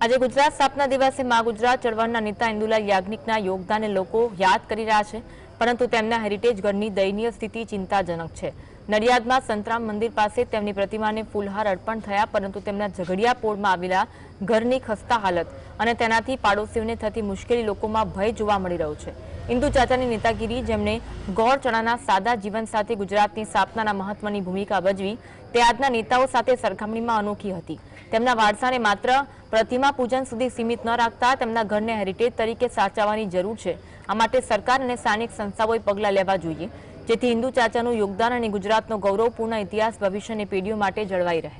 આજે ગુજરાત સ્થાપના દિવસે મા ગુજરાત ચળવળના નેતા ઇન્દુલાલ યાજ્ઞિકના યોગદાનને લોકો યાદ કરી રહ્યા છે, પરંતુ તેમના હેરિટેજ ઘરની દયનીય સ્થિતિ ચિંતાજનક છે. નડિયાદમાં સંતરામ મંદિર પાસે તેમની પ્રતિમાને ફૂલહાર અર્પણ થયા, પરંતુ તેમના ઝઘડિયા પોળમાં આવેલા ઘરની ખસ્તા હાલત અને તેનાથી પાડોશીઓને થતી મુશ્કેલી લોકોમાં ભય જોવા મળી રહ્યો છે. ઇન્દુ ચાચાની નેતાગીરી, જેમણે ગોળ ચણાના સાદા જીવન સાથે ગુજરાતની સ્થાપનાના મહત્વની ભૂમિકા ભજવી તે આજના નેતાઓ સાથે સરખામણીમાં અનોખી હતી. તેમના વારસાને માત્ર પ્રતિમા પૂજન સુધી સીમિત ન રાખતા તેમના ઘરને હેરિટેજ તરીકે સાચવવાની જરૂર છે. આ માટે સરકાર અને સ્થાનિક સંસ્થાઓએ પગલાં લેવા જોઈએ, જેથી હિન્દુ ચાચાનું યોગદાન અને ગુજરાતનો ગૌરવપૂર્ણ ઇતિહાસ ભવિષ્યની પેઢીઓ માટે જળવાઈ રહે.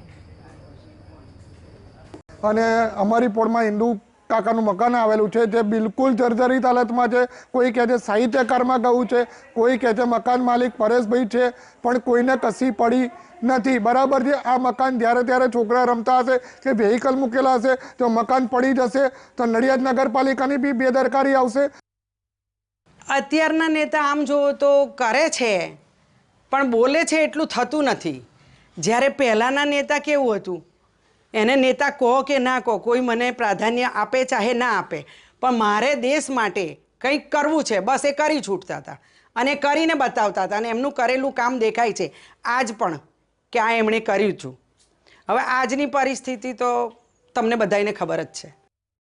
અને અમારી પોળમાં હિન્દુ કાકાનું મકાન આવેલું છે, જે બિલકુલ જર્જરિત હાલતમાં છે. કોઈ કહે છે સાહિત્યકારમાં ગયું છે, કોઈ કહે છે મકાન માલિક પરેશભાઈ છે, પણ કોઈને કશી પડી નથી. બરાબર છે, આ મકાન જ્યારે ત્યારે છોકરા રમતા હશે, કે વેહિકલ મૂકેલા હશે, તો મકાન પડી જશે, તો નડિયાદ નગરપાલિકાની બી બેદરકારી આવશે. અત્યારના નેતા આમ જુઓ તો કરે છે, પણ બોલે છે એટલું થતું નથી. જ્યારે પહેલાંના નેતા કેવું હતું? એને નેતા કહો કે ના કહો, કોઈ મને પ્રાધાન્ય આપે ચાહે ના આપે. પણ મારે દેશ માટે કંઈક કરવું છે. બસ એ કરી છૂટતા હતા અને કરીને બતાવતા હતા અને એમનું કરેલું કામ દેખાય છે. આજ પણ કે આ એમણે કર્યું છું. હવે આજની પરિસ્થિતિ તો તમને બધાને ખબર જ છે.